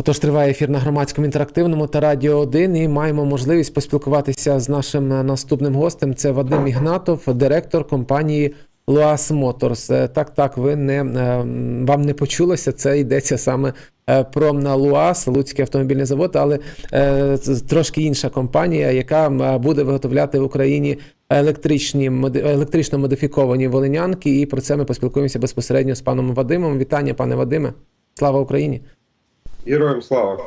Отож, триває ефір на громадському інтерактивному та радіо 1 і маємо можливість поспілкуватися з нашим е, наступним гостем. Це Вадим Ігнатов, директор компанії Luas Motors. Е, Так, так, ви не е, вам не почулося. Це йдеться саме про на Луас, Луцький автомобільний завод, але трошки інша компанія, яка буде виготовляти в Україні електричні електрично модифіковані волинянки. І про це ми поспілкуємося безпосередньо з паном Вадимом. Вітання, пане Вадиме. Слава Україні! Героям слава.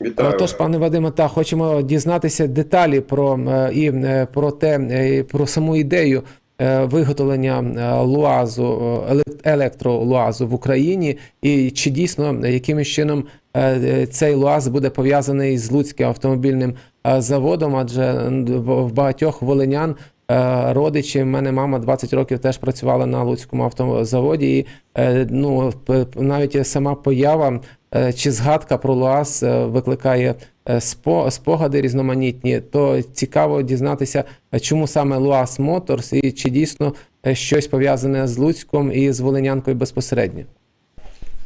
Вітаю. Тож, пане Вадиме, та хочемо дізнатися деталі про е, і е, про те, е, про саму ідею виготовлення луазу, еле- електролуазу в Україні, і чи дійсно якимось чином цей луаз буде пов'язаний з Луцьким автомобільним заводом, адже в багатьох волинян. Родичі, в мене мама 20 років теж працювала на Луцькому автозаводі, і ну навіть сама поява чи згадка про Луаз е, викликає е, спогади різноманітні, то цікаво дізнатися, е, чому саме Луаз Моторс і чи дійсно е, щось пов'язане з Луцьком і з Волинянкою безпосередньо.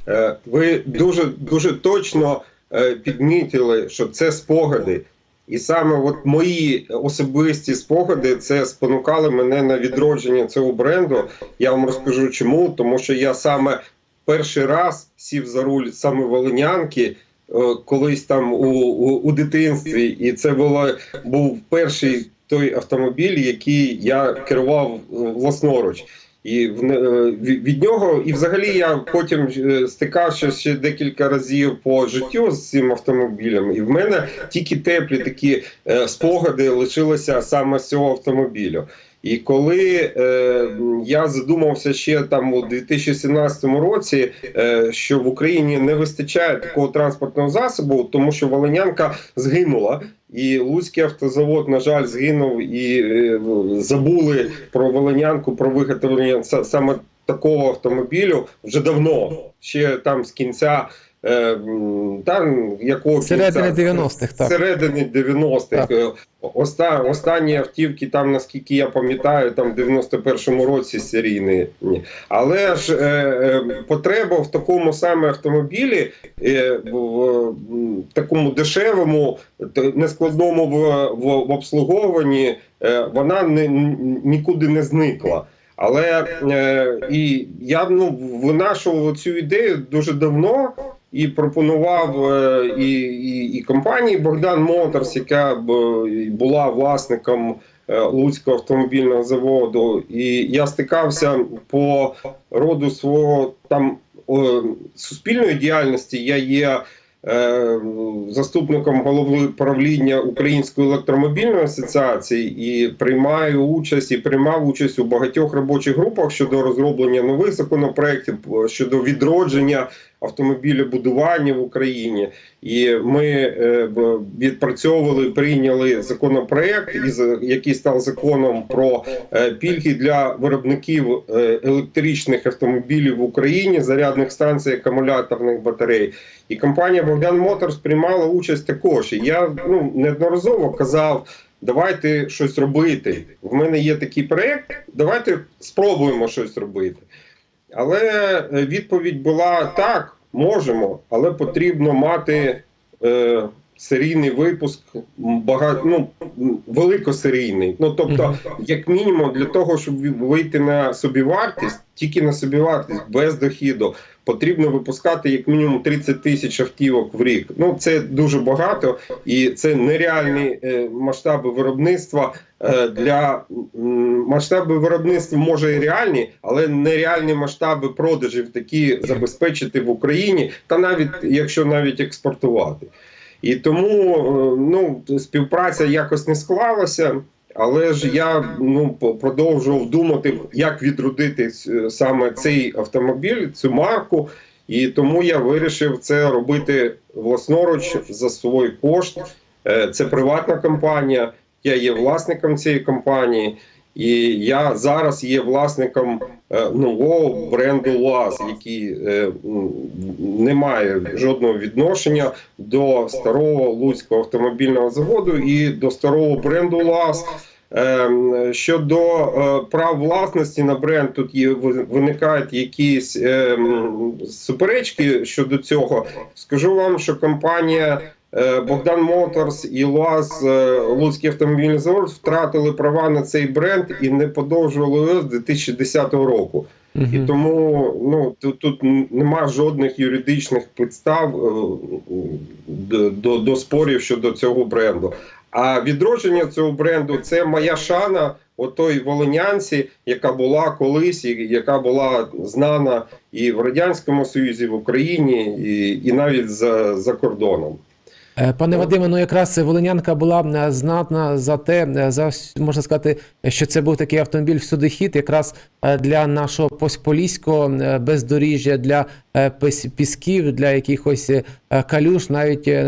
Е, Ви дуже дуже точно е, підмітили, що це спогади. І саме от мої особисті спогади це спонукали мене на відродження цього бренду. Я вам розкажу чому, тому що я саме перший раз сів за руль саме волинянки. е, Колись там у, у, у дитинстві, і це було був перший той автомобіль, який я керував е, власноруч. І в е, від нього, і взагалі я потім стикався ще декілька разів по життю з цим автомобілем, і в мене тільки теплі такі спогади лишилися саме з цього автомобілю. І коли е, я задумався ще там у 2017 році, е, що в Україні не вистачає такого транспортного засобу, тому що Волинянка згинула, і Луцький автозавод, на жаль, згинув і е, забули про Волинянку, про виготовлення саме такого автомобілю вже давно, ще там з кінця. Е, Там якого Середини кінця? 90-х, так. Середини 90-х. Е, Оста, останні автівки, там, наскільки я пам'ятаю, там в 91-му році серійні. Але ж е, е, потреба в такому саме автомобілі, е, в, в, такому дешевому, нескладному в, в, в обслуговуванні, е, вона не, нікуди не зникла. Але е, і я ну, винашував цю ідею дуже давно і пропонував е, і, і, і компанії Богдан Моторс, яка б, е, була власником е, Луцького автомобільного заводу. І я стикався по роду свого там суспільної діяльності. Я є. Заступником голови правління Української електромобільної асоціації і приймаю участь і приймав участь у багатьох робочих групах щодо розроблення нових законопроєктів щодо відродження автомобілебудування в Україні, і ми е, відпрацьовували, прийняли законопроект, який став законом про е, пільги для виробників е, електричних автомобілів в Україні, зарядних станцій, акумуляторних батарей. І компанія Богдан Моторс приймала участь також. І я ну неодноразово казав. Давайте щось робити. В мене є такий проект. Давайте спробуємо щось робити. Але е, відповідь була так, можемо, але потрібно мати е, серійний випуск, багато, ну, великосерійний. Ну тобто, як мінімум, для того, щоб вийти на собівартість, тільки на собівартість без дохіду, потрібно випускати як мінімум 30 тисяч автівок в рік. Ну це дуже багато, і це нереальні е, масштаби виробництва. Е, Для масштаби виробництва може і реальні, але нереальні масштаби продажів такі забезпечити в Україні, та навіть якщо навіть експортувати. І тому е, ну, співпраця якось не склалася. Але ж я ну продовжував думати, як відродити саме цей автомобіль, цю марку. І тому я вирішив це робити власноруч за свій кошт. Е, Це приватна компанія. Я є власником цієї компанії, і я зараз є власником е, нового бренду ЛАЗ, який е, не має жодного відношення до старого Луцького автомобільного заводу і до старого бренду ЛАЗ. Ем, Щодо е, прав власності на бренд, тут є виникають якісь ем, суперечки щодо цього. Скажу вам, що компанія Богдан Моторс і ЛУАЗ е, Луцький автомобільний завод втратили права на цей бренд і не подовжували його з 2010 року. І тому ну тут, тут немає жодних юридичних підстав е, до, до, до спорів щодо цього бренду. А відродження цього бренду це моя шана отой волинянці, яка була колись, і яка була знана і в радянському союзі, в Україні, і, і навіть за, за кордоном. Е, Пане Вадиме, ну якраз Волинянка була е, знатна за те, е, за можна сказати, що це був такий автомобіль всюди хід, якраз е, для нашого польського е, бездоріжжя, для е, пісків, для якихось е, калюш, навіть е,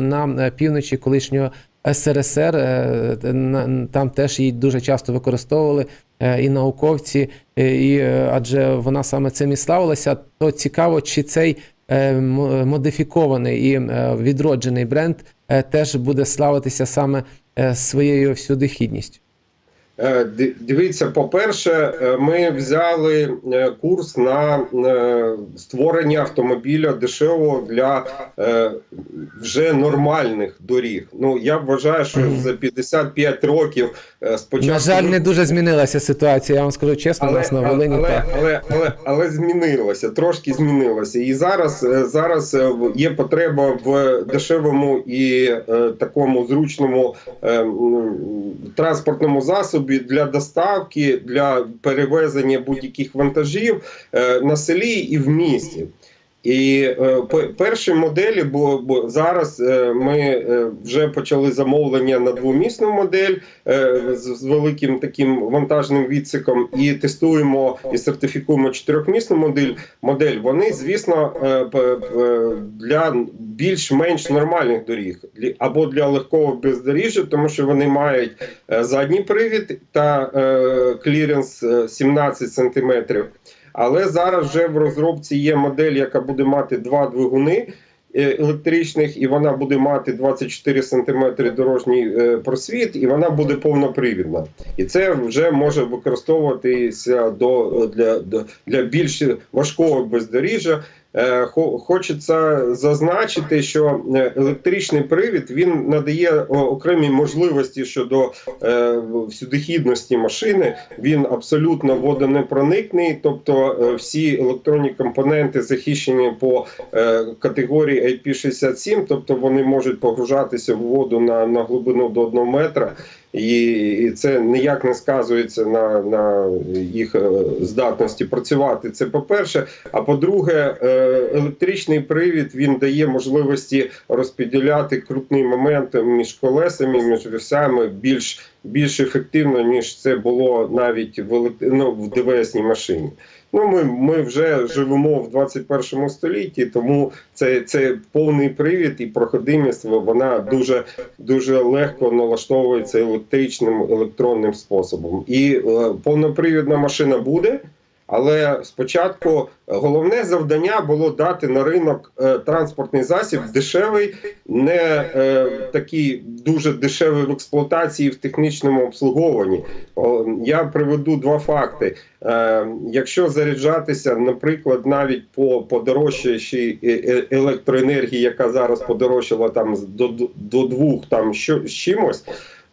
на е, півночі колишнього СРСР. е, Там теж її дуже часто використовували е, і науковці, е, і е, адже вона саме цим і славилася. То цікаво, чи цей е, модифікований і е, відроджений бренд е, теж буде славитися саме е, своєю всюдихідністю. Е, ди- Дивіться, по-перше, е, ми взяли е, курс на створення автомобіля дешевого для вже нормальних доріг. Ну я вважаю, що за 55 років спочатку На жаль, не дуже змінилася ситуація. Я вам скажу чесно, але, нас на Волині але, так. але, але, але змінилося, трошки змінилося. І зараз, зараз є потреба в дешевому і такому зручному транспортному засобі для доставки, для перевезення будь-яких вантажів е, на селі і в місті. І е, перші моделі, бо, бо зараз е, ми е, вже почали замовлення на двомісну модель з, великим таким вантажним відсиком, і тестуємо і сертифікуємо чотирьохмісну модель. Модель вони, звісно, для більш-менш нормальних доріг або для легкого бездоріжжя, тому що вони мають задній привід та кліренс е, 17 сантиметрів. Але зараз вже в розробці є модель, яка буде мати два двигуни е, електричних, і вона буде мати 24 см дорожній е, просвіт, і вона буде повнопривідна. І це вже може використовуватися до, для, для більш важкого бездоріжжя. Е, Хочеться зазначити, що е, електричний привід він надає окремі можливості щодо е, всюдихідності машини. Він абсолютно водонепроникний, тобто е, всі електронні компоненти захищені по е, категорії IP67, тобто вони можуть погружатися в воду на, на глибину до 1 метра. І це ніяк не сказується на, на їх е, здатності працювати. Це по-перше. А по-друге, е, електричний привід він дає можливості розподіляти крутний момент між колесами, між вісами більш, більш ефективно, ніж це було навіть в, ну, в ДВСній машині. Ну, ми, ми вже живемо в 21 столітті, тому це, це повний привід і проходимість вона дуже дуже легко налаштовується електричним електронним способом. І е, повнопривідна машина буде. Але спочатку головне завдання було дати на ринок е, транспортний засіб дешевий, не е, такий дуже дешевий в експлуатації в технічному обслуговуванні. Я приведу два факти. Е, якщо заряджатися, наприклад, навіть по подорожчаючій е- е- електроенергії, яка зараз подорожчала там до- до двох там що з чимось.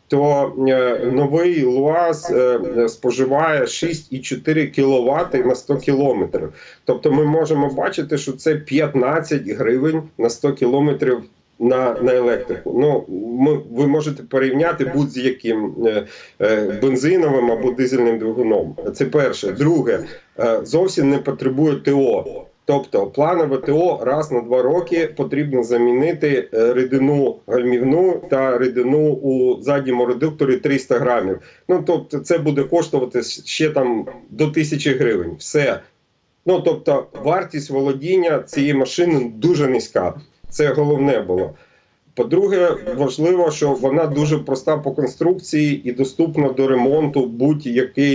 То е, новий ЛУАЗ е, споживає 6,4 кВт на 100 км. Тобто ми можемо бачити, що це 15 гривень на 100 км на, на електрику. Ну, ми, ви можете порівняти будь-з яким е, бензиновим або дизельним двигуном. Це перше. Друге, зовсім не потребує ТО. Тобто планове ТО раз на два роки потрібно замінити е, рідину гальмівну та рідину у задньому редукторі 300 грамів. Ну тобто, це буде коштувати ще там до тисячі гривень. Все. Ну тобто, вартість володіння цієї машини дуже низька. Це головне було. По-друге, важливо, що вона дуже проста по конструкції і доступна до ремонту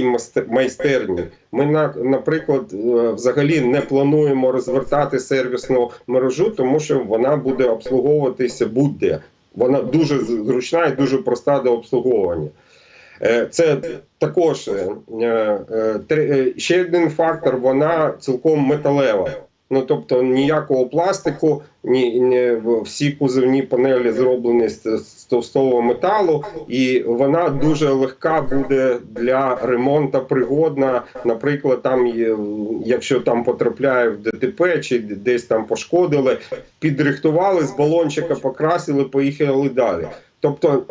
масте- майстерні. Ми наприклад, е, взагалі не плануємо розвертати сервісну мережу, тому що вона буде обслуговуватися будь-де. Вона дуже зручна і дуже проста до обслуговування. Е, Це також е, ще один фактор, вона цілком металева. Ну тобто ніякого пластику, ні, ні всі кузовні панелі зроблені з товстого металу, і вона дуже легка буде для ремонту, пригодна. Наприклад, там якщо там потрапляє в ДТП чи десь там пошкодили, підрихтували з балончика, покрасили, поїхали далі. Тобто,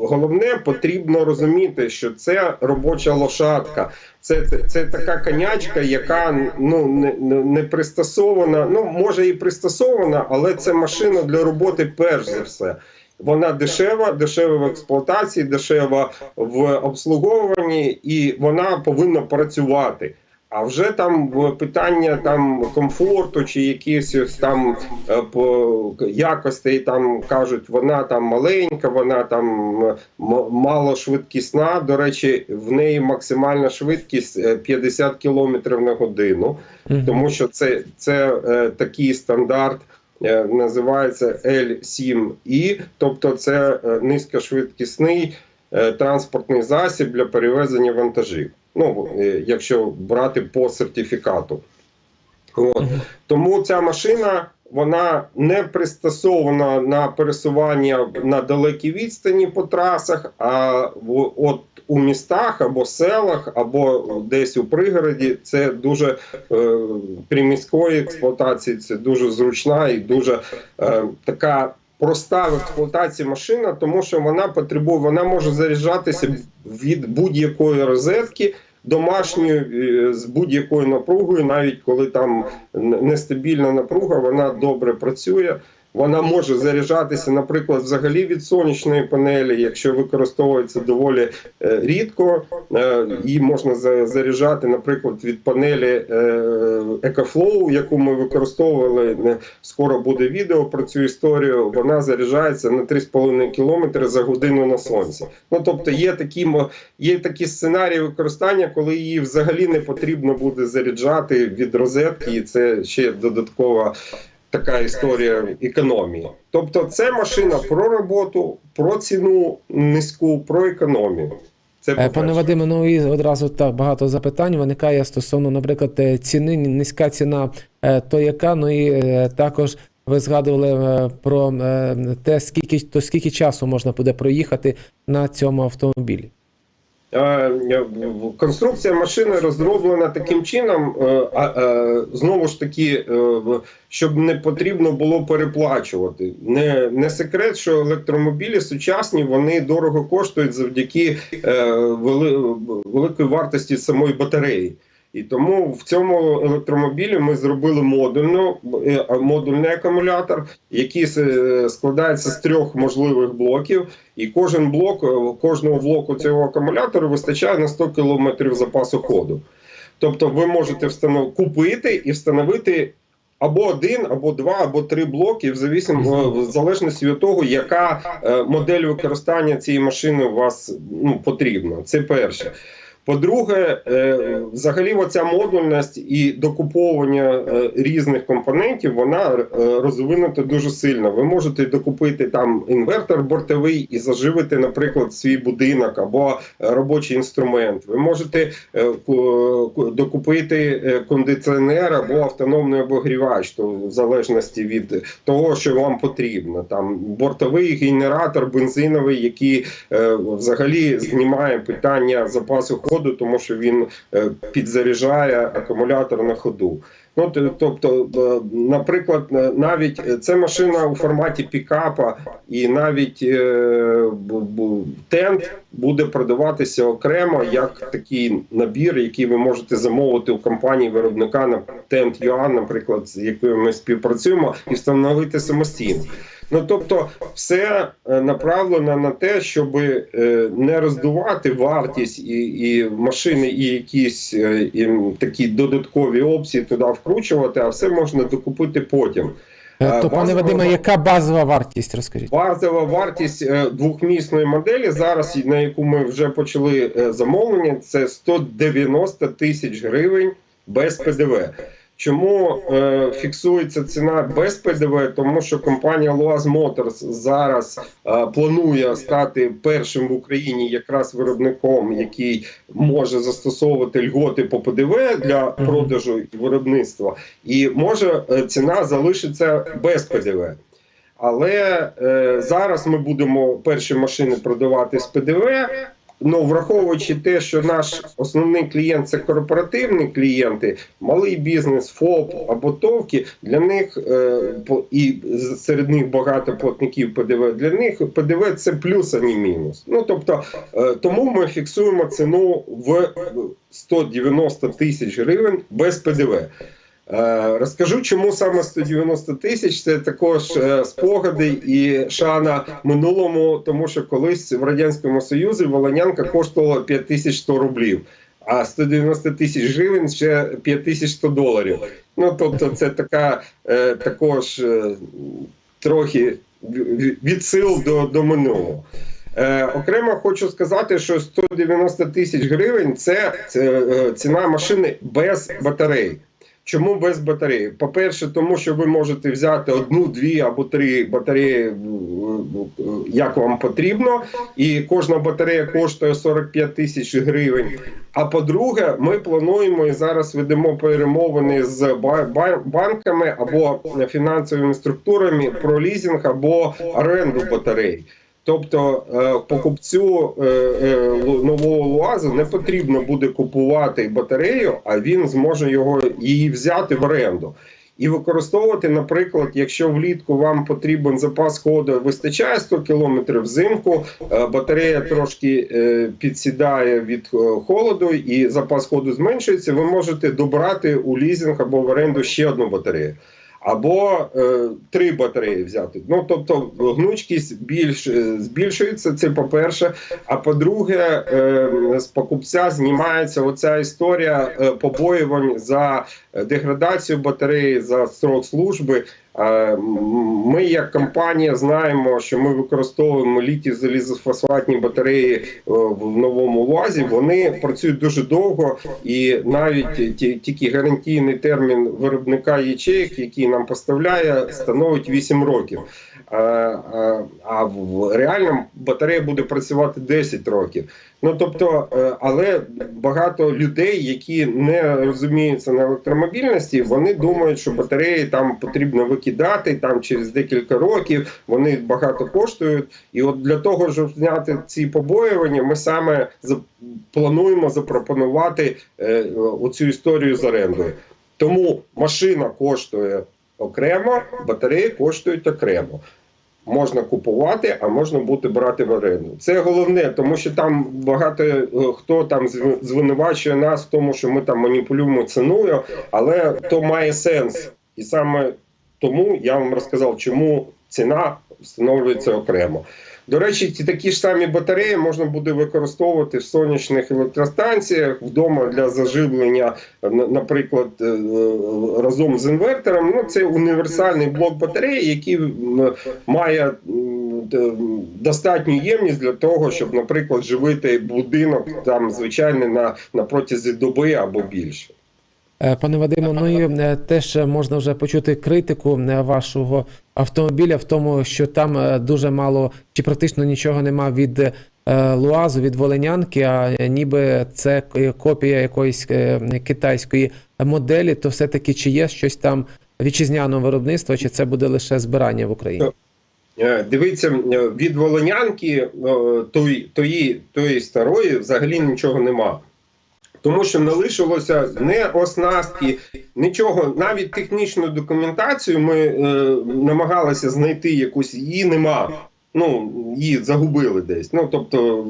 головне потрібно розуміти, що це робоча лошадка. Це, це, це така конячка, яка ну не, не пристосована. Ну може і пристосована, але це машина для роботи перш за все. Вона дешева, дешева в експлуатації, дешева в обслуговуванні, і вона повинна працювати. А вже там питання там комфорту чи якісь там е, по якостей там кажуть, вона там маленька, вона там мало швидкісна. До речі, в неї максимальна швидкість е, 50 км на годину, тому що це, це е, такий стандарт. Е, Називається L7i, тобто це е, низькошвидкісний е, транспортний засіб для перевезення вантажів. Ну, якщо брати по сертифікату. От. Тому ця машина вона не пристосована на пересування на далекій відстані по трасах, а в, от у містах або селах, або десь у пригороді це дуже е, при міської експлуатації це дуже зручна і дуже е, така. Проста в експлуатації машина, тому що вона потребує, вона може заряджатися від будь-якої розетки домашньою е, з будь-якою напругою, навіть коли там нестабільна напруга, вона добре працює. Вона може заряджатися, наприклад, взагалі від сонячної панелі, якщо використовується доволі е, рідко, е, її можна заряджати, наприклад, від панелі е, EcoFlow, яку ми використовували. Скоро буде відео про цю історію. Вона заряджається на 3,5 км за годину на сонці. Ну тобто є такі є такі сценарії використання, коли її взагалі не потрібно буде заряджати від розетки, і це ще додаткова така історія економії. Тобто, це машина про роботу, про ціну низьку, про економію. Це Е, Пане. Вадиме, ну і одразу так багато запитань виникає стосовно, наприклад, е, ціни, низька ціна, е, то яка, ну і також ви згадували про те, скільки то скільки часу можна буде проїхати на цьому автомобілі. Е, Конструкція машини розроблена таким чином, е, е, знову ж таки, щоб не потрібно було переплачувати. Не, не секрет, що електромобілі сучасні вони дорого коштують завдяки великої вартості самої батареї. І тому в цьому електромобілі ми зробили модульну, е, модульний акумулятор, який е, складається з трьох можливих блоків. І кожен блок, е, кожного блоку цього акумулятора вистачає на 100 км запасу ходу. Тобто ви можете встанов... купити і встановити або один, або два, або три блоки, в, в залежності від того, яка модель використання цієї машини у вас ну, потрібна. Це перше. По-друге, е, взагалі, оця модульність і докуповування е, різних компонентів вона е, розвинута дуже сильно. Ви можете докупити там інвертор бортовий і заживити, наприклад, свій будинок або робочий інструмент. Ви можете ку- ку- докупити кондиціонер або автономний обогрівач, то в залежності від того, що вам потрібно. Там бортовий генератор бензиновий, який взагалі знімає питання запасу ходу, тому що він е, підзаряджає акумулятор на ходу. Ну, тобто, е, наприклад, е, навіть це машина у форматі пікапа, і навіть тент буде продаватися окремо як такий набір, який ви можете замовити у компанії виробника на тент Юан, наприклад, з якою ми співпрацюємо, і встановити самостійно. Ну тобто, все е, направлено на те, щоб е, не роздувати вартість і, і машини, і якісь е, і такі додаткові опції туди вкручувати, а все можна докупити потім. Е, Е, То, пане базова Вадиме, яка базова вартість? Розкажіть. Базова вартість е, двохмісної моделі зараз, на яку ми вже почали е, замовлення, це 190 тисяч гривень без ПДВ. Чому е, фіксується ціна без ПДВ? Тому що компанія Loas Motors зараз е, планує стати першим в Україні якраз виробником, який може застосовувати льготи по ПДВ для продажу і виробництва, і може е, ціна залишиться без ПДВ. Але е, зараз ми будемо перші машини продавати з ПДВ. Ну, враховуючи те, що наш основний клієнт це корпоративні клієнти, малий бізнес, ФОП або ТОВки, для них е, і серед них багато платників ПДВ. Для них ПДВ це плюс, а не мінус. Ну тобто, е, тому ми фіксуємо ціну в 190 тисяч гривень без ПДВ. Е, Розкажу, чому саме 190 тисяч. Це також е, спогади і шана минулому, тому що колись в радянському союзі Волонянка коштувала 5100 рублів, а 190 тисяч гривень ще 5100 доларів. Ну тобто, це така е, також е, трохи в- відсил до, до минулого. Е, окремо хочу сказати, що 190 тисяч гривень це, це е, ціна машини без батарей. Чому без батареї? По-перше, тому що ви можете взяти одну, дві або три батареї, е, е, як вам потрібно, і кожна батарея коштує 45 тисяч гривень. А по-друге, ми плануємо і зараз ведемо перемовини з ба- ба- банками або фінансовими структурами про лізинг або оренду батарей. Тобто е, покупцю е, е, нового луазу не потрібно буде купувати батарею, а він зможе його її взяти в оренду. І використовувати, наприклад, якщо влітку вам потрібен запас ходу, вистачає 100 км, взимку батарея трошки підсідає від холоду і запас ходу зменшується, ви можете добрати у лізинг або в оренду ще одну батарею. Або е, три батареї взяти. Ну тобто гнучкість більш е, збільшується. Це по-перше. А по-друге, е, з покупця знімається оця історія е, побоювань за деградацію батареї, за срок служби. Ми, як компанія, знаємо, що ми використовуємо літі залізофосфатні батареї е, в новому лазі. Вони працюють дуже довго, і навіть ті- тільки гарантійний термін виробника ячеїк, який нам поставляє, становить 8 років. А, а, а в реальному батарея буде працювати 10 років. Ну тобто, е, але багато людей, які не розуміються на електромобільності, вони думають, що батареї там потрібно викидати там через декілька років. Вони багато коштують. І от для того, щоб зняти ці побоювання, ми саме плануємо запропонувати е, оцю історію з орендою. Тому машина коштує окремо, батареї коштують окремо. Можна купувати, а можна буде брати в оренду. Це головне, тому що там багато е, хто там звинувачує нас в тому, що ми там маніпулюємо ціною, але то має сенс. І саме тому я вам розказав, чому ціна встановлюється окремо. До речі, ті такі ж самі батареї можна буде використовувати в сонячних електростанціях вдома для заживлення, наприклад, е, е, разом з інвертором. Ну, це універсальний блок батареї, який має достатню ємність для того, щоб, наприклад, живити будинок там звичайно на, на протязі доби або більше. Е, Пане Вадиме, ну і е, теж можна вже почути критику е, вашого автомобіля в тому, що там дуже мало чи практично нічого нема від Луазу, від Волинянки, а ніби це копія якоїсь китайської моделі, то все-таки чи є щось там вітчизняного виробництва, чи це буде лише збирання в Україні? Дивіться, від Волонянки е, тої, тої, тої старої взагалі нічого нема. Тому що не лишилося не оснастки, нічого, навіть технічну документацію ми е, намагалися знайти якусь, її нема. Ну, її загубили десь. Ну, тобто,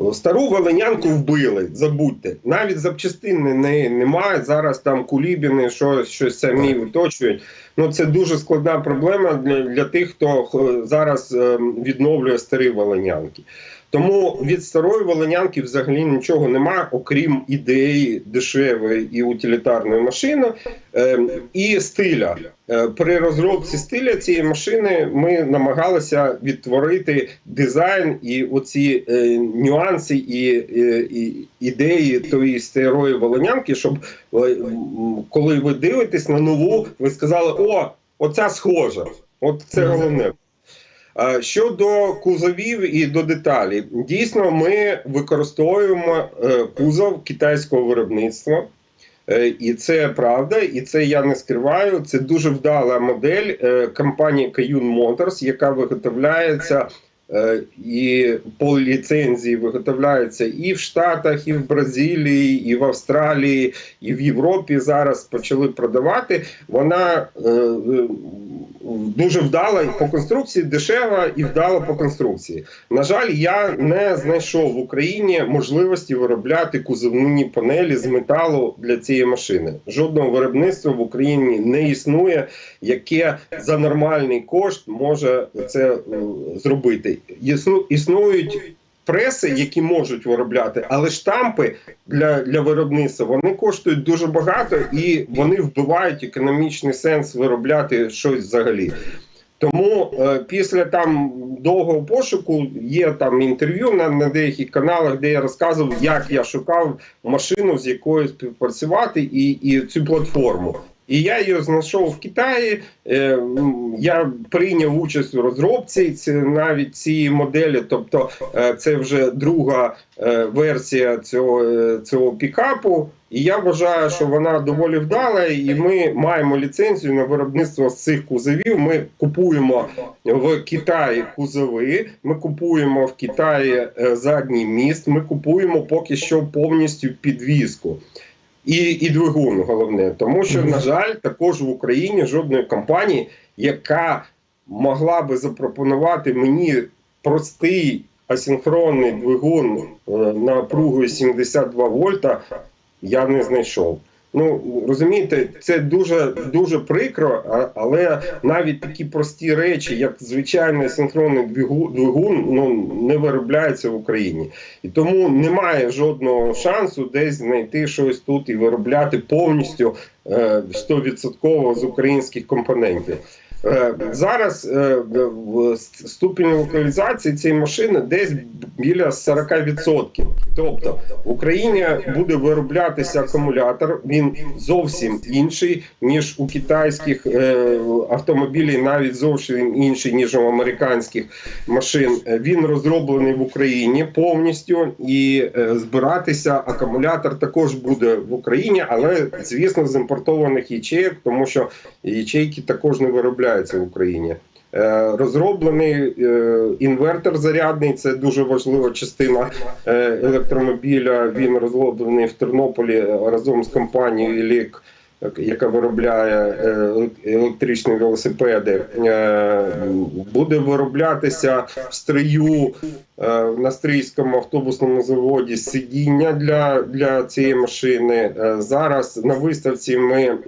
е, стару Волинянку вбили, забудьте. Навіть запчастин не, не, немає. Зараз там кулібіни, що, щось самі виточують. Ну, це дуже складна проблема для, для тих, хто зараз е, відновлює старі Волинянки. Тому від старої волонянки взагалі нічого нема, окрім ідеї дешевої і утилітарної машини е, і стиля. Е, При розробці стиля цієї машини ми намагалися відтворити дизайн і оці е, нюанси і, е, і ідеї тої старої волонянки, щоб е, коли ви дивитесь на нову, ви сказали: о, оця схожа. От це головне. Щодо кузовів і до деталі, дійсно, ми використовуємо е, кузов китайського виробництва. Е, І це правда, і це я не скриваю. Це дуже вдала модель е, компанії Kayun Motors, яка виготовляється і по ліцензії виготовляється і в Штатах, і в Бразилії, і в Австралії, і в Європі зараз почали продавати. Вона дуже вдала по конструкції, дешева і вдала по конструкції. На жаль, я не знайшов в Україні можливості виробляти кузовні панелі з металу для цієї машини. Жодного виробництва в Україні не існує, яке за нормальний кошт може це е, зробити. Існують. Преси, які можуть виробляти, але штампи для, для виробництва вони коштують дуже багато і вони вбивають економічний сенс виробляти щось взагалі. Тому е, після там довгого пошуку є там інтерв'ю на, на деяких каналах, де я розказував, як я шукав машину, з якою співпрацювати, і, і цю платформу. І я її знайшов в Китаї. Е, я прийняв участь у розробці навіть цієї моделі. Тобто, е, це вже друга е, версія цього, цього пікапу. І я вважаю, що вона доволі вдала, і ми маємо ліцензію на виробництво з цих кузовів. Ми купуємо в Китаї кузови, ми купуємо в Китаї задній міст, ми купуємо поки що повністю підвізку. І, і двигун головне, тому що, на жаль, також в Україні жодної компанії, яка могла би запропонувати мені простий асинхронний двигун е, напругою 72 вольта, я не знайшов. Ну розумієте, це дуже дуже прикро, але навіть такі прості речі, як звичайний синхронний двигун, ну не виробляється в Україні, і тому немає жодного шансу десь знайти щось тут і виробляти повністю е, 100% з українських компонентів. Е, Зараз е, в ступінь локалізації цієї машини десь біля 40%. Тобто в Україні буде вироблятися акумулятор, він зовсім інший, ніж у китайських е, автомобілів, навіть зовсім інший, ніж у американських машин. Він розроблений в Україні повністю і збиратися акумулятор також буде в Україні, але звісно з імпортованих ячеїк, тому що ячейки також не виробляються в Україні. Е, Розроблений е, інвертор зарядний, це дуже важлива частина е, електромобіля. Він розроблений в Тернополі разом з компанією «Елік», яка виробляє е, електричні велосипеди. Е, Буде вироблятися в стрию е, на стрийському автобусному заводі сидіння для, для цієї машини. Зараз на виставці ми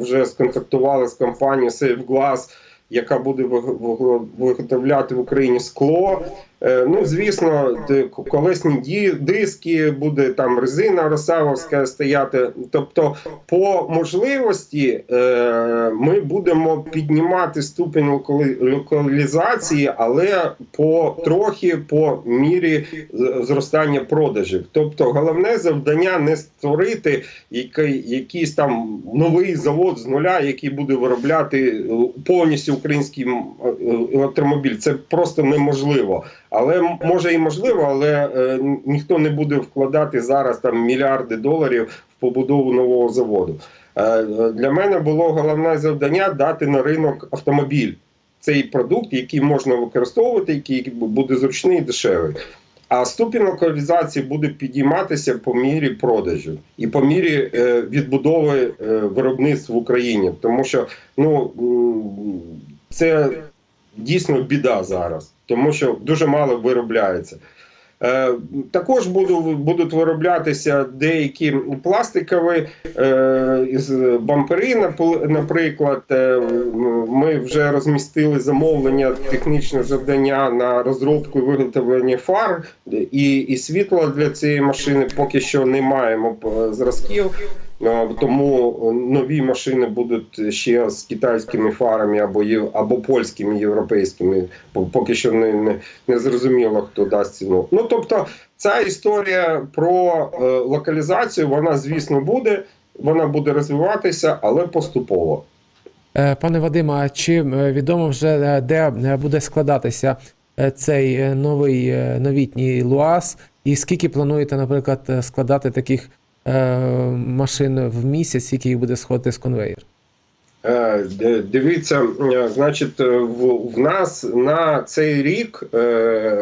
вже сконтактували з компанією SafeGlass, яка буде виг- виг- виготовляти в Україні скло. Е, Ну, звісно, колесні диски, буде там резина росавовська стояти. Тобто, по можливості е, ми будемо піднімати ступінь локалізації, але по трохи по мірі зростання продажів. Тобто, головне завдання не створити який, якийсь там новий завод з нуля, який буде виробляти е, повністю український е, електромобіль. Це просто неможливо. Але може і можливо, але е, ніхто не буде вкладати зараз там мільярди доларів в побудову нового заводу. Е, е, для мене було головне завдання дати на ринок автомобіль. Цей продукт, який можна використовувати, який буде зручний і дешевий. А ступінь локалізації буде підійматися по мірі продажу і по мірі е, відбудови е, виробництв в Україні, тому що ну це дійсно біда зараз, тому що дуже мало виробляється. Е, Також буду, будуть вироблятися деякі пластикові е, бампери, наприклад. Е, Ми вже розмістили замовлення, технічне завдання на розробку і виготовлення фар і, і світла для цієї машини. Поки що не маємо е, зразків. Тому нові машини будуть ще з китайськими фарами або або польськими європейськими. Поки що не, не, не зрозуміло, хто дасть ціну. Ну тобто, ця історія про е, локалізацію, вона звісно буде. Вона буде розвиватися, але поступово. Е, Пане Вадиме, а чи відомо вже е, де буде складатися цей новий новітній ЛУАЗ? І скільки плануєте, наприклад, складати таких машин в місяць, скільки їх буде сходити з конвейера? Е, Дивіться, е, значить, е, в, в нас на цей рік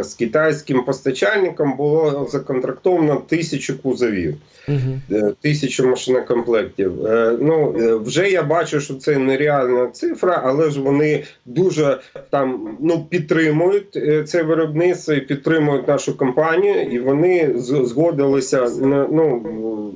з китайським постачальником було законтрактовано тисячу кузовів. Угу. Тисячу машинокомплектів. Ну вже я бачу, що це нереальна цифра, але ж вони дуже там ну підтримують це виробництво і підтримують нашу компанію, і вони згодилися на- ну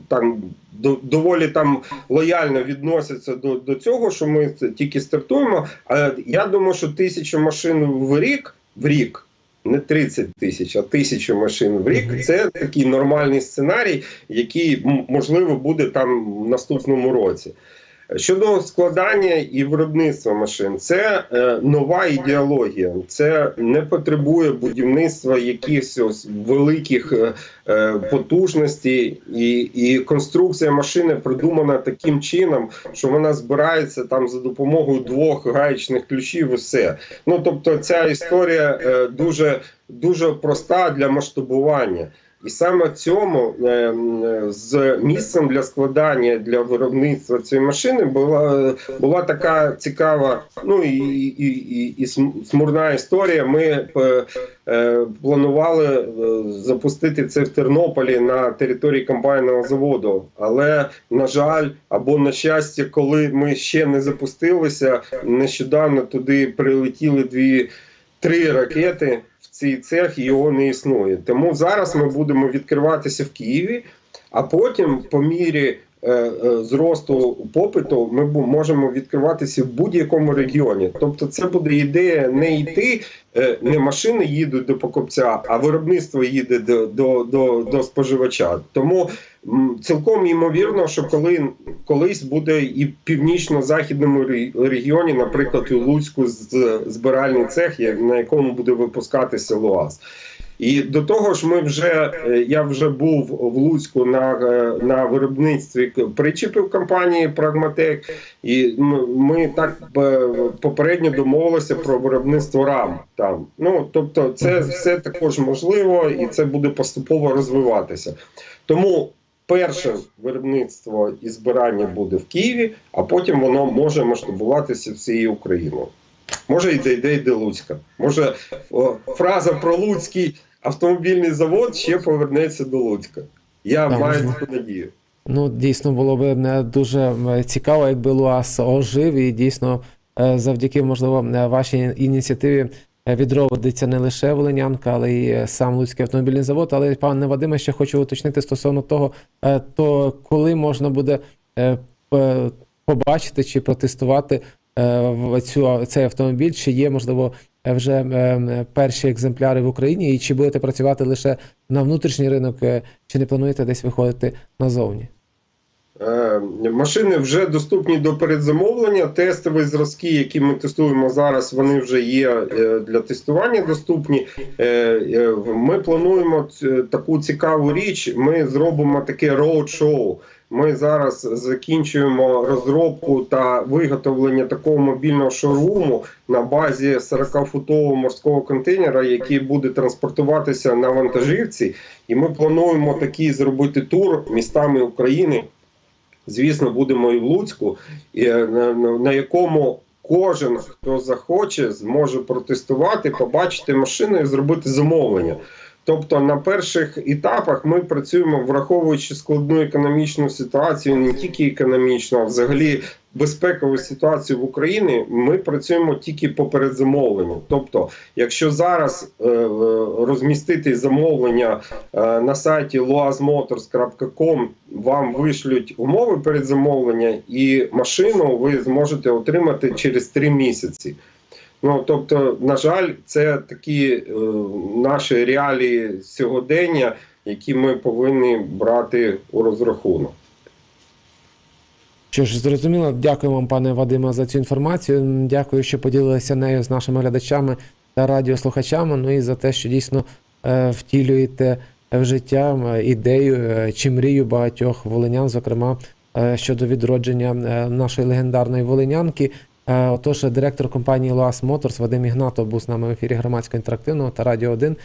там. До- Доволі там лояльно відносяться до, до цього, що ми тільки стартуємо. А я думаю, що тисячу машин в рік в рік, не 30 тисяч, а тисячу машин в рік це такий нормальний сценарій, який можливо буде там в наступному році. Щодо складання і виробництва машин, це е, нова ідеологія. Це не потребує будівництва якихось ось великих е, е, потужностей, і, і конструкція машини придумана таким чином, що вона збирається там за допомогою двох гаєчних ключів. І все. Ну тобто, ця історія дуже дуже проста для масштабування. І саме цьому е, з місцем для складання для виробництва цієї машини була, була така цікава, ну і, і, і, і смурна історія. Ми е, е, планували е, запустити це в Тернополі на території комбайного заводу. Але на жаль, або на щастя, коли ми ще не запустилися, нещодавно туди прилетіли дві три ракети в цей цех його не існує. Тому зараз ми будемо відкриватися в Києві, а потім, по мірі е, е, зросту попиту, ми можемо відкриватися в будь-якому регіоні. Тобто, це буде ідея не йти, е, не машини їдуть до покупця, а виробництво їде до, до, до, до споживача. Тому цілком ймовірно, що коли колись буде і в північно-західному регіоні, наприклад, у Луцьку збиральний цех, на якому буде випускатися ЛУАЗ. І до того ж, ми вже е, я вже був в Луцьку на, е, на виробництві причепів компанії Прагматек, і ми, ми так е, попередньо домовилися про виробництво рам там. Ну тобто, це все також можливо, і це буде поступово розвиватися. Тому перше виробництво і збирання буде в Києві, а потім воно може масштабуватися всією Україною. Може, і дійде й до Луцька. Може, о, фраза про Луцький автомобільний завод ще повернеться до Луцька. Я Так, маю таку надію. Ну, дійсно було б е, дуже цікаво, якби ЛУАЗ ожив, і дійсно е, завдяки, можливо, е, вашій ініціативі відродиться не лише Волинянка, але й е, сам Луцький автомобільний завод. Але, пане Вадиме, ще хочу уточнити стосовно того, е, то коли можна буде е, побачити чи протестувати е, цю, цей автомобіль, чи є, можливо, е, вже е, перші екземпляри в Україні, і чи будете працювати лише на внутрішній ринок, е, чи не плануєте десь виходити назовні? Е, Машини вже доступні до передзамовлення. Тестові зразки, які ми тестуємо зараз, вони вже є е, для тестування доступні. Е, Ми плануємо таку цікаву річ. Ми зробимо таке роуд-шоу. Ми зараз закінчуємо розробку та виготовлення такого мобільного шоуруму на базі 40-футового морського контейнера, який буде транспортуватися на вантажівці. І ми плануємо такий зробити тур містами України. Звісно, будемо і в Луцьку, е, на якому кожен, хто захоче, зможе протестувати, побачити машину і зробити замовлення. Тобто на перших етапах ми працюємо, враховуючи складну економічну ситуацію, не тільки економічну, а взагалі безпекову ситуацію в Україні, ми працюємо тільки по передзамовленню. Тобто, якщо зараз е, розмістити замовлення е, на сайті loazmotors.com, вам вишлють умови передзамовлення, і машину ви зможете отримати через 3 місяці. Ну тобто, на жаль, це такі е, наші реалії сьогодення, які ми повинні брати у розрахунок. Що ж, зрозуміло, дякую вам, пане Вадиме, за цю інформацію. Дякую, що поділилися нею з нашими глядачами та радіослухачами. Ну і за те, що дійсно е, втілюєте в життя ідею е, чи мрію багатьох волинян, зокрема е, щодо відродження нашої легендарної волинянки. Отож, директор компанії Loas Motors Вадим Ігнатов був з нами в ефірі громадського інтерактивного та Радіо 1.